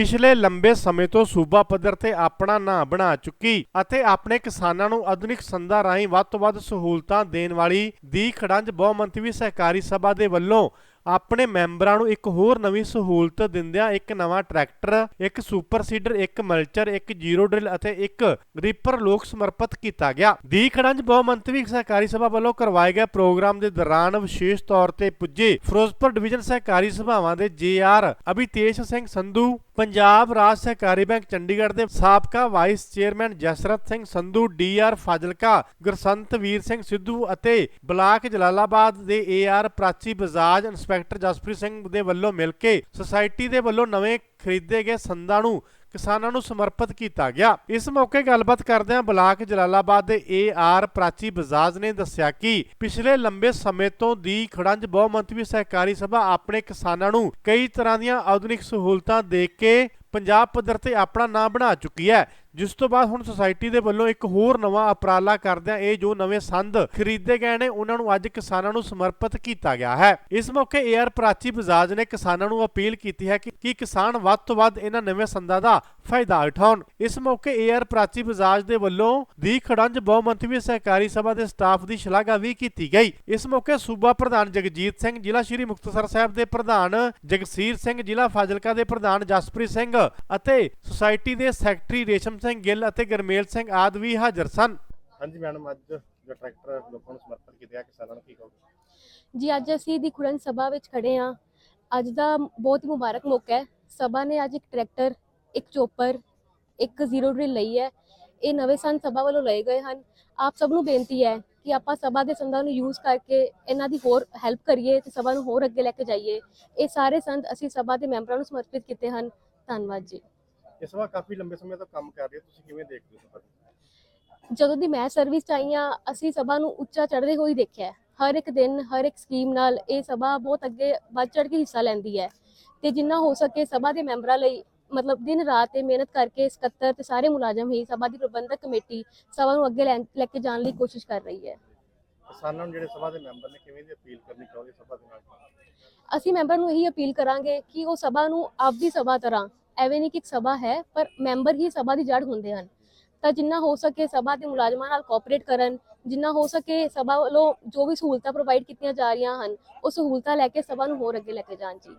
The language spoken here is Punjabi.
ਪਿਛਲੇ ਲੰਬੇ ਸਮੇਂ ਤੋਂ ਸੂਬਾ ਪੱਧਰ ਤੇ ਆਪਣਾ ਨਾਂ ਬਣਾ ਚੁੱਕੀ ਅਤੇ ਆਪਣੇ ਕਿਸਾਨਾਂ ਨੂੰ ਆਧੁਨਿਕ ਸੰਦਾਂ ਰਾਹੀਂ ਵੱਧ ਤੋਂ ਵੱਧ ਸਹੂਲਤਾਂ ਦੇਣ ਵਾਲੀ ਦੀ ਖੜੰਜ ਬਹੁਮੰਤਵੀ ਸਹਿਕਾਰੀ ਸਭਾ ਦੇ ਵੱਲੋਂ ਆਪਣੇ ਮੈਂਬਰਾਂ ਨੂੰ ਇੱਕ ਹੋਰ ਨਵੀਂ ਸਹੂਲਤ ਦਿੰਦਿਆਂ ਇੱਕ ਨਵਾਂ ਟਰੈਕਟਰ, ਇੱਕ ਸੁਪਰ ਸੀਡਰ, ਇੱਕ ਮਲਚਰ, ਇੱਕ ਜ਼ੀਰੋ ਡਰਿਲ ਅਤੇ ਇੱਕ ਰੀਪਰ ਲੋਕ ਸਮਰਪਿਤ ਕੀਤਾ ਗਿਆ। ਦੀ ਖੜੰਜ ਬਹੁਮੰਤਵੀ ਸਹਿਕਾਰੀ ਸਭਾ ਵੱਲੋਂ ਕਰਵਾਏ ਗਏ ਪ੍ਰੋਗਰਾਮ ਦੇ ਦੌਰਾਨ ਵਿਸ਼ੇਸ਼ ਤੌਰ ਤੇ ਪੁੱਜੇ ਫਿਰੋਜ਼ਪੁਰ ਡਿਵੀਜ਼ਨ ਸਹਿਕਾਰੀ ਸਭਾਵਾਂ ਦੇ ਜੇਆਰ ਅਭਿਤੇਸ਼ ਸਿੰਘ ਸੰਧੂ ਪੰਜਾਬ ਰਾਜ ਸਹਿਕਾਰੀ ਬੈਂਕ ਚੰਡੀਗੜ੍ਹ ਦੇ ਸਾਬਕਾ vice chairman Jasrat Singh Sandhu DR Fazilka, Gursantveer Singh Sidhu ਅਤੇ ਬਲਾਕ ਜਲਾਲਾਬਾਦ ਦੇ ਏਆਰ ਪ੍ਰਾਚੀ ਬਜਾਜ ਇੰਸਪੈਕਟਰ ਜਸਪ੍ਰੀਤ ਸਿੰਘ ਦੇ ਵੱਲੋਂ ਮਿਲ ਕੇ ਸੁਸਾਇਟੀ ਦੇ ਵੱਲੋਂ ਨਵੇਂ ਖਰੀਦੇ ਗਏ ਸੰਦਾਂ ਨੂੰ ਕਿਸਾਨਾਂ ਨੂੰ ਸਮਰਪਿਤ ਕੀਤਾ ਗਿਆ। ਇਸ ਮੌਕੇ ਗੱਲਬਾਤ ਕਰਦਿਆਂ ਬਲਾਕ ਜਲਾਲਾਬਾਦ ਦੇ ਏ ਆਰ ਪ੍ਰਾਚੀ ਬਜਾਜ ਨੇ ਦੱਸਿਆ ਕਿ ਪਿਛਲੇ ਲੰਬੇ ਸਮੇਂ ਤੋਂ ਦੀ ਖੜੰਜ ਬਹੁਮੰਤਵੀ ਸਹਿਕਾਰੀ ਸਭਾ ਆਪਣੇ ਕਿਸਾਨਾਂ ਨੂੰ ਕਈ ਤਰ੍ਹਾਂ ਦੀਆਂ ਆਧੁਨਿਕ ਸਹੂਲਤਾਂ ਦੇ ਕੇ ਪੰਜਾਬ ਪੱਧਰ ਤੇ ਆਪਣਾ ਨਾਂ ਬਣਾ ਚੁੱਕੀ ਹੈ ਜਿਸ ਤੋਂ ਬਾਅਦ ਹੁਣ ਸੁਸਾਇਟੀ ਦੇ ਵੱਲੋਂ ਇੱਕ ਹੋਰ ਨਵਾਂ ਉਪਰਾਲਾ ਕਰਦਿਆਂ ਇਹ ਜੋ ਨਵੇਂ ਸੰਦ ਖਰੀਦੇ ਗਏ ਨੇ, ਉਹਨਾਂ ਨੂੰ ਅੱਜ ਕਿਸਾਨਾਂ ਨੂੰ ਸਮਰਪਿਤ ਕੀਤਾ ਗਿਆ ਹੈ। ਇਸ ਮੌਕੇ ਏਆਰ ਪ੍ਰਾਚੀ ਬਜਾਜ ਨੇ ਕਿਸਾਨਾਂ ਨੂੰ ਅਪੀਲ ਕੀਤੀ ਹੈ ਕਿ ਕਿਸਾਨ ਵੱਧ ਤੋਂ ਵੱਧ ਇਹਨਾਂ ਨਵੇਂ ਸੰਦਾਂ ਦਾ ਫਾਇਦਾ ਉਠਾਉਣ। ਇਸ ਮੌਕੇ ਏਆਰ ਪ੍ਰਾਚੀ ਬਜਾਜ ਦੇ ਵੱਲੋਂ ਦੀ ਖੜੰਜ ਬਹੁਮੰਤਵੀ ਸਹਿਕਾਰੀ ਸਭਾ ਦੇ ਸਟਾਫ ਦੀ ਸ਼ਲਾਘਾ ਵੀ ਕੀਤੀ ਗਈ। ਇਸ ਮੌਕੇ ਸੂਬਾ ਪ੍ਰਧਾਨ ਜਗਜੀਤ ਸਿੰਘ, ਜ਼ਿਲ੍ਹਾ ਸ਼੍ਰੀ ਮੁਕਤਸਰ ਸਾਹਿਬ ਦੇ ਪ੍ਰਧਾਨ ਜਗਸੀਰ ਸਿੰਘ, ਜ਼ਿਲ੍ਹਾ ਫਾਜ਼ਿਲਕਾ ਦੇ ਪ੍ਰਧਾਨ ਜਸਪ੍ਰੀਤ ਸਿੰਘ ਅਤੇ ਸੁਸਾਇਟੀ ਦੇ ਸੈਕਟਰੀ ਰੇਸ਼ਮ ਸਿੰਘ ਗਿੱਲ ਅਤੇ ਗਰਮੇਲ ਸਿੰਘ ਆਦਿ ਵੀ ਹਾਜ਼ਰ ਸਨ। ਹਾਂਜੀ ਮੈਡਮ ਅੱਜ ਜੋ ਟਰੈਕਟਰ ਲੋਕਾਂ ਨੂੰ ਸਮਰਪਿਤ ਕੀਤਾ ਕਿਸਾਨਾਂ ਨੂੰ ਕੀ ਕਹੋਗੇ? ਜੀ ਅੱਜ ਅਸੀਂ ਦੀ ਖੁਰਨ ਸਭਾ ਵਿੱਚ ਖੜੇ ਹਾਂ। ਅੱਜ ਦਾ ਬਹੁਤ ਹੀ ਮੁਬਾਰਕ ਮੌਕਾ ਹੈ। ਸਭਾ ਨੇ ਅੱਜ ਇੱਕ ਟਰੈਕਟਰ ਇੱਕ ਚੋਪਰ ਇੱਕ ਜ਼ੀਰੋ ਡਰਿਲ ਲਈ ਹੈ। ਇਹ ਨਵੇਂ ਸੰਦ ਸਭਾ ਵੱਲੋਂ ਲਏ ਗਏ ਹਨ। ਆਪ ਸਭ ਨੂੰ ਬੇਨਤੀ ਹੈ ਕਿ ਆਪਾਂ ਸਭਾ ਦੇ ਸੰਦਾਂ ਨੂੰ ਯੂਜ਼ ਕਰਕੇ ਇਹਨਾਂ ਦੀ ਹੋਰ ਹੈਲਪ ਕਰੀਏ ਤੇ ਸਭਾ ਨੂੰ ਹੋਰ ਅੱਗੇ ਲੈ ਕੇ ਜਾਈਏ। ਇਹ ਸਾਰੇ ਸੰਦ ਅਸੀਂ ਸਭਾ ਦੇ ਮੈਂਬਰਾਂ ਨੂੰ ਸਮਰਪਿਤ ਕੀਤੇ ਹਨ। ਧੰਨਵਾਦ ਜੀ। ਇਹ ਸਭਾ ਕਾਫੀ ਲੰਬੇ ਸਮੇਂ ਤੋਂ ਕੰਮ ਕਰ ਰਹੀ ਹੈ ਤੁਸੀਂ ਕਿਵੇਂ ਦੇਖਦੇ ਹੋ ਸਭਾ ਜਦੋਂ ਦੀ ਮੈਂ ਸਰਵਿਸ ਚ ਆਈ ਹਾਂ ਅਸੀਂ ਸਭਾ ਨੂੰ ਉੱਚਾ ਚੜ੍ਹਦੇ ਹੋਏ ਦੇਖਿਆ ਹੈ। ਹਰ ਇੱਕ ਦਿਨ ਹਰ ਇੱਕ ਸਕੀਮ ਨਾਲ ਇਹ ਸਭਾ ਬਹੁਤ ਅੱਗੇ ਵੱਧ ਚੜ੍ਹ ਕੇ ਹਿੱਸਾ ਲੈਂਦੀ ਹੈ। ਤੇ ਜਿੰਨਾ ਹੋ ਸਕੇ ਸਭਾ ਦੇ ਮੈਂਬਰਾਂ ਲਈ ਮਤਲਬ ਦਿਨ ਰਾਤ ਤੇ ਮਿਹਨਤ ਕਰਕੇ ਸਕੱਤਰ ਤੇ ਸਾਰੇ ਮੁਲਾਜ਼ਮ ਹੀ ਸਭਾ ਦੀ ਪ੍ਰਬੰਧਕ ਕਮੇਟੀ ਸਭਾ ਨੂੰ ਅੱਗੇ ਲੈਣ- ਲੈ ਕੇ ਜਾਣ ਲਈ ਕੋਸ਼ਿਸ਼ ਕਰ ਰਹੀ ਹੈ। ਕਿਸਾਨਾਂ ਨੂੰ ਜਿਹੜੇ ਸਭਾ ਦੇ ਮੈਂਬਰ ਨੇ ਕਿਵੇਂ ਦੀ ਅਪੀਲ ਕਰਨੀ ਚਾਹੁੰਦੇ ਸਭਾ ਦੇ ਨਾਲ? ਅਸੀਂ ਮੈਂਬਰ ਨੂੰ ਇਹੀ ਅਪੀਲ ਕਰਾਂਗੇ ਕਿ ਉਹ ਸਭਾ ਨੂੰ ਆਪਦੀ ਸਭਾ ਤਰ੍ਹਾਂ ਐਵੇਂ ਨਹੀਂ ਕਿ ਇੱਕ ਸਭਾ ਹੈ, ਪਰ ਮੈਂਬਰ ਹੀ ਸਭਾ ਦੀ ਜੜ ਹੁੰਦੇ ਹਨ। ਤਾਂ ਜਿੰਨਾ ਹੋ ਸਕੇ ਸਭਾ ਦੇ ਮੁਲਾਜ਼ਮਾਂ ਨਾਲ ਕੋਆਪਰੇਟ ਕਰਨ, ਜਿੰਨਾ ਹੋ ਸਕੇ ਸਭਾ ਵੱਲੋਂ ਜੋ ਵੀ ਸਹੂਲਤਾਂ ਪ੍ਰੋਵਾਈਡ ਕੀਤੀਆਂ ਜਾ ਰਹੀਆਂ ਹਨ, ਉਹ ਸਹੂਲਤਾਂ ਲੈ ਕੇ ਸਭਾ ਨੂੰ ਹੋਰ ਅੱਗੇ ਲੈ ਕੇ ਜਾਣ ਜੀ।